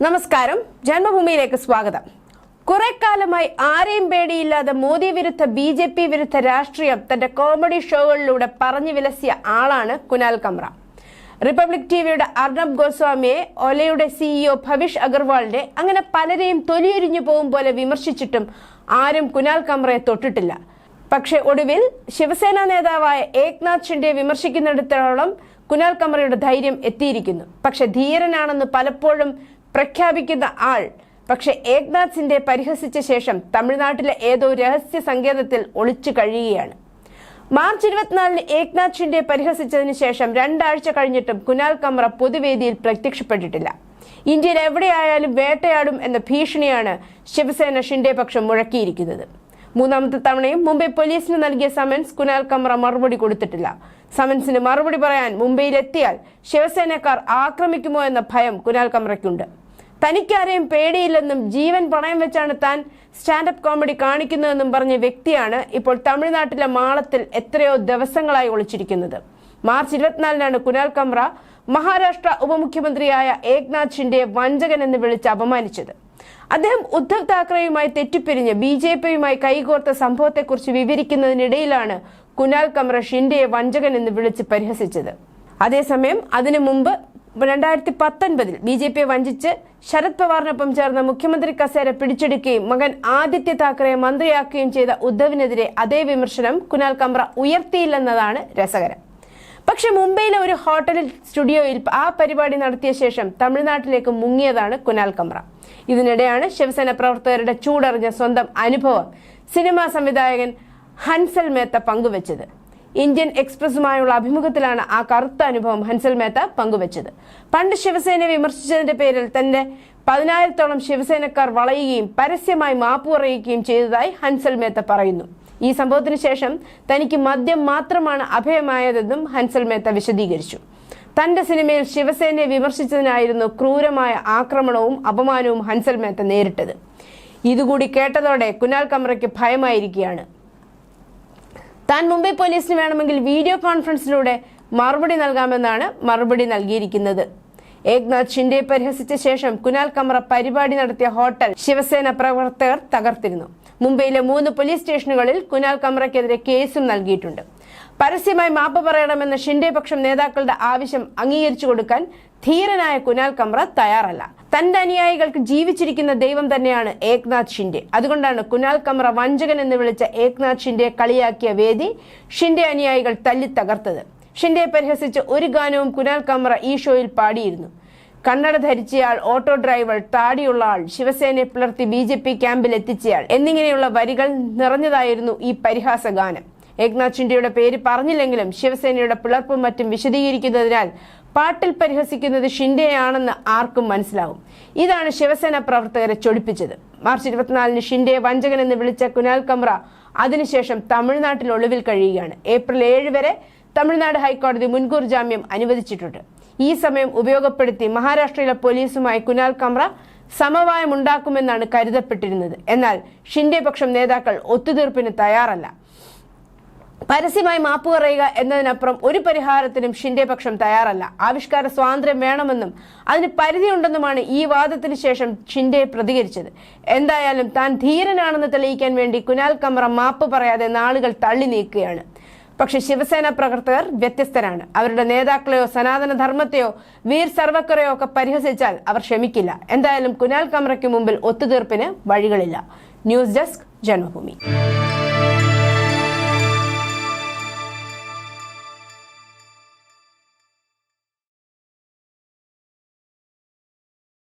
നമസ്കാരം. ജന്മഭൂമിയിലേക്ക് സ്വാഗതം. കുറെ കാലമായി ആരെയും പേടിയില്ലാതെ മോദി വിരുദ്ധ ബി ജെ പി വിരുദ്ധ രാഷ്ട്രീയം തന്റെ കോമഡി ഷോകളിലൂടെ പറഞ്ഞു വിലസിയ ആളാണ് കുനാൽ കമ്ര. റിപ്പബ്ലിക് ടിവിയുടെ അർണബ് ഗോസ്വാമിയെ ഒലയുടെ സിഇഒ ഭവിഷ് അഗർവാളിനെ അങ്ങനെ പലരെയും തൊലിയൊരിഞ്ഞു പോകും പോലെ വിമർശിച്ചിട്ടും ആരും കുനാൽ കമ്രയെ തൊട്ടിട്ടില്ല. പക്ഷേ ഒടുവിൽ ശിവസേന നേതാവായ ഏക്നാഥ് ഷിൻഡെ വിമർശിക്കുന്നിടത്തോളം കുനാൽ കമറയുടെ ധൈര്യം എത്തിയിരിക്കുന്നു. പക്ഷെ ധീരനാണെന്ന് പലപ്പോഴും പ്രഖ്യാപിക്കുന്ന ആൾ. പക്ഷെ ഏക്നാഥ് സിൻഡെ പരിഹസിച്ച ശേഷം തമിഴ്നാട്ടിലെ ഏതോ രഹസ്യ സങ്കേതത്തിൽ ഒളിച്ചു കഴിയുകയാണ്. മാർച്ച് ഇരുപത്തിനാലിന് ഏക്നാഥ് ഷിൻഡെ പരിഹസിച്ചതിന് ശേഷം രണ്ടാഴ്ച കഴിഞ്ഞിട്ടും കുനാൽ കമ്ര പൊതുവേദിയിൽ പ്രത്യക്ഷപ്പെട്ടിട്ടില്ല. ഇന്ത്യയിൽ എവിടെയായാലും വേട്ടയാടും എന്ന ഭീഷണിയാണ് ശിവസേന ഷിൻഡെ പക്ഷം മുഴക്കിയിരിക്കുന്നത്. മൂന്നാമത്തെ തവണയും മുംബൈ പോലീസിന് നൽകിയ സമൻസ് കുനാൽ കമ്ര മറുപടി കൊടുത്തിട്ടില്ല. സമൻസിന് മറുപടി പറയാൻ മുംബൈയിലെത്തിയാൽ ശിവസേനക്കാർ ആക്രമിക്കുമോ എന്ന ഭയം കുനാൽ കമ്രയ്ക്കുണ്ട് തനിക്കാരെയും പേടിയില്ലെന്നും ജീവൻ പണയം വെച്ചാണ് താൻ സ്റ്റാൻഡപ്പ് കോമഡി കാണിക്കുന്നതെന്നും പറഞ്ഞ വ്യക്തിയാണ് ഇപ്പോൾ തമിഴ്നാട്ടിലെ മാളത്തിൽ എത്രയോ ദിവസങ്ങളായി ഒളിച്ചിരിക്കുന്നത്. മാർച്ച് ഇരുപത്തിനാലിനാണ് കുനാൽ കമ്ര മഹാരാഷ്ട്ര ഉപമുഖ്യമന്ത്രിയായ ഏക്നാഥ് ഷിൻഡെ വഞ്ചകൻ എന്ന് വിളിച്ച് അപമാനിച്ചത്. അദ്ദേഹം ഉദ്ധവ് താക്കറെയുമായി തെറ്റിപ്പിരിഞ്ഞ് ബി ജെ പിയുമായി കൈകോർത്ത സംഭവത്തെക്കുറിച്ച് വിവരിക്കുന്നതിനിടയിലാണ് കുനാൽ കമ്ര ഷിൻഡെയെ വഞ്ചകൻ എന്ന് വിളിച്ച് പരിഹസിച്ചത്. അതേസമയം അതിനു മുമ്പ് രണ്ടായിരത്തി പത്തൊൻപതിൽ ബി ജെ പിയെ വഞ്ചിച്ച് ശരത് പവാറിനൊപ്പം ചേർന്ന മുഖ്യമന്ത്രി കസേര പിടിച്ചെടുക്കുകയും മകൻ ആദിത്യ താക്കറെ മന്ത്രിയാക്കുകയും ചെയ്ത ഉദ്ധവിനെതിരെ അതേ വിമർശനം കുനാൽ കമ്ര ഉയർത്തിയില്ലെന്നതാണ് രസകരം. പക്ഷെ മുംബൈയിലെ ഒരു ഹോട്ടലിൽ സ്റ്റുഡിയോയിൽ ആ പരിപാടി നടത്തിയ ശേഷം തമിഴ്നാട്ടിലേക്ക് മുങ്ങിയതാണ് കുനാൽ കമ്ര ഇതിനിടെയാണ് ശിവസേന പ്രവർത്തകരുടെ ചൂടറിഞ്ഞ സ്വന്തം അനുഭവം സിനിമാ സംവിധായകൻ ഹൻസൽ മേത്ത പങ്കുവച്ചത്. ഇന്ത്യൻ എക്സ്പ്രസുമായുള്ള അഭിമുഖത്തിലാണ് ആ കറുത്ത അനുഭവം ഹൻസൽ മേത്ത പങ്കുവച്ചത്. പണ്ട് ശിവസേനയെ വിമർശിച്ചതിന്റെ പേരിൽ തന്റെ പതിനായിരത്തോളം ശിവസേനക്കാർ വളയുകയും പരസ്യമായി മാപ്പ് പറയുകയും ചെയ്തതായി ഹൻസൽ മേത്ത പറയുന്നു. ഈ സംഭവത്തിന് ശേഷം തനിക്ക് മദ്യം മാത്രമാണ് അഭയമായതെന്നും ഹൻസൽ മേത്ത വിശദീകരിച്ചു. തന്റെ സിനിമയിൽ ശിവസേനയെ വിമർശിച്ചതിനായിരുന്നു ക്രൂരമായ ആക്രമണവും അപമാനവും ഹൻസൽ മേത്ത നേരിട്ടത്. ഇതുകൂടി കേട്ടതോടെ കുനാൽ കമ്രയ്ക്ക് ഭയമായിരിക്കുകയാണ്. താൻ മുംബൈ പോലീസിന് വേണമെങ്കിൽ വീഡിയോ കോൺഫറൻസിലൂടെ മറുപടി നൽകാമെന്നാണ് മറുപടി നൽകിയിരിക്കുന്നത്. ഏക്നാഥ് ഷിൻഡെ പരിഹസിച്ച ശേഷം കുനാൽ കമ്ര പരിപാടി നടത്തിയ ഹോട്ടൽ ശിവസേന പ്രവർത്തകർ തകർത്തിരുന്നു. മുംബൈയിലെ മൂന്ന് പോലീസ് സ്റ്റേഷനുകളിൽ കുനാൽ കമറയ്ക്കെതിരെ കേസും നൽകിയിട്ടുണ്ട്. പരസ്യമായി മാപ്പ് പറയണമെന്ന ഷിൻഡെ പക്ഷം നേതാക്കളുടെ ആവശ്യം അംഗീകരിച്ചു കൊടുക്കാൻ ധീരനായ കുനാൽ കമ്ര തയ്യാറല്ല. തന്റെ അനുയായികൾക്ക് ജീവിച്ചിരിക്കുന്ന ദൈവം തന്നെയാണ് ഏക്നാഥ് ഷിൻഡെ. അതുകൊണ്ടാണ് കുനാൽ കമറ വഞ്ചകൻ എന്ന് വിളിച്ച ഏക്നാഥ് ഷിൻഡെ കളിയാക്കിയ വേദി ഷിൻഡെ അനുയായികൾ തല്ലി തകർത്തത്. ഷിൻഡെ പരിഹസിച്ച് ഒരു ഗാനവും കുനാൽ കമറ ഈ ഷോയിൽ പാടിയിരുന്നു. കണ്ണട ധരിച്ചയാൾ ഓട്ടോ ഡ്രൈവർ താടിയുള്ള ആൾ ശിവസേനയെ പിളർത്തി ബി ജെ പി ക്യാമ്പിൽ എത്തിച്ചയാൾ എന്നിങ്ങനെയുള്ള വരികൾ നിറഞ്ഞതായിരുന്നു ഈ പരിഹാസ ഗാനം. ഏക്നാഥ് ഷിൻഡെയുടെ പേര് പറഞ്ഞില്ലെങ്കിലും ശിവസേനയുടെ പിളർപ്പും മറ്റും വിശദീകരിക്കുന്നതിനാൽ പാട്ടിൽ പരിഹസിക്കുന്നത് ഷിൻഡെയാണെന്ന് ആർക്കും മനസ്സിലാവും. ഇതാണ് ശിവസേന പ്രവർത്തകരെ ചൊടിപ്പിച്ചത്. മാർച്ച് ഇരുപത്തിനാലിന് ഷിൻഡെ വഞ്ചകൻ എന്ന് വിളിച്ച കുനാൽ കമ്ര അതിനുശേഷം തമിഴ്നാട്ടിൽ ഒളിവിൽ കഴിയുകയാണ്. ഏപ്രിൽ ഏഴ് വരെ തമിഴ്നാട് ഹൈക്കോടതി മുൻകൂർ ജാമ്യം അനുവദിച്ചിട്ടുണ്ട്. ഈ സമയം ഉപയോഗപ്പെടുത്തി മഹാരാഷ്ട്രയിലെ പോലീസുമായി കുനാൽ കമ്ര സമവായം ഉണ്ടാക്കുമെന്നാണ് കരുതപ്പെട്ടിരുന്നത്. എന്നാൽ ഷിൻഡെ പക്ഷം നേതാക്കൾ ഒത്തുതീർപ്പിന് തയ്യാറല്ല. പരസ്യമായി മാപ്പ് പറയുക എന്നതിനപ്പുറം ഒരു പരിഹാരത്തിനും ഷിൻഡെ പക്ഷം തയ്യാറല്ല. ആവിഷ്കാര സ്വാതന്ത്ര്യം വേണമെന്നും അതിന് പരിധിയുണ്ടെന്നുമാണ് ഈ വാദത്തിന് ശേഷം ഷിൻഡെ പ്രതികരിച്ചത്. എന്തായാലും താൻ ധീരനാണെന്ന് തെളിയിക്കാൻ വേണ്ടി കുനാൽ കമറ മാപ്പ് പറയാതെ നാളുകൾ തള്ളി നീക്കുകയാണ്. പക്ഷെ ശിവസേന പ്രവർത്തകർ വ്യത്യസ്തരാണ്. അവരുടെ നേതാക്കളെയോ സനാതന ധർമ്മത്തെയോ വീർ സർവക്കറെയോ ഒക്കെ പരിഹസിച്ചാൽ അവർ ക്ഷമിക്കില്ല. എന്തായാലും കുനാൽ കമറയ്ക്ക് മുമ്പിൽ ഒത്തുതീർപ്പിന് വഴികളില്ല. News desk Janmabhoomi.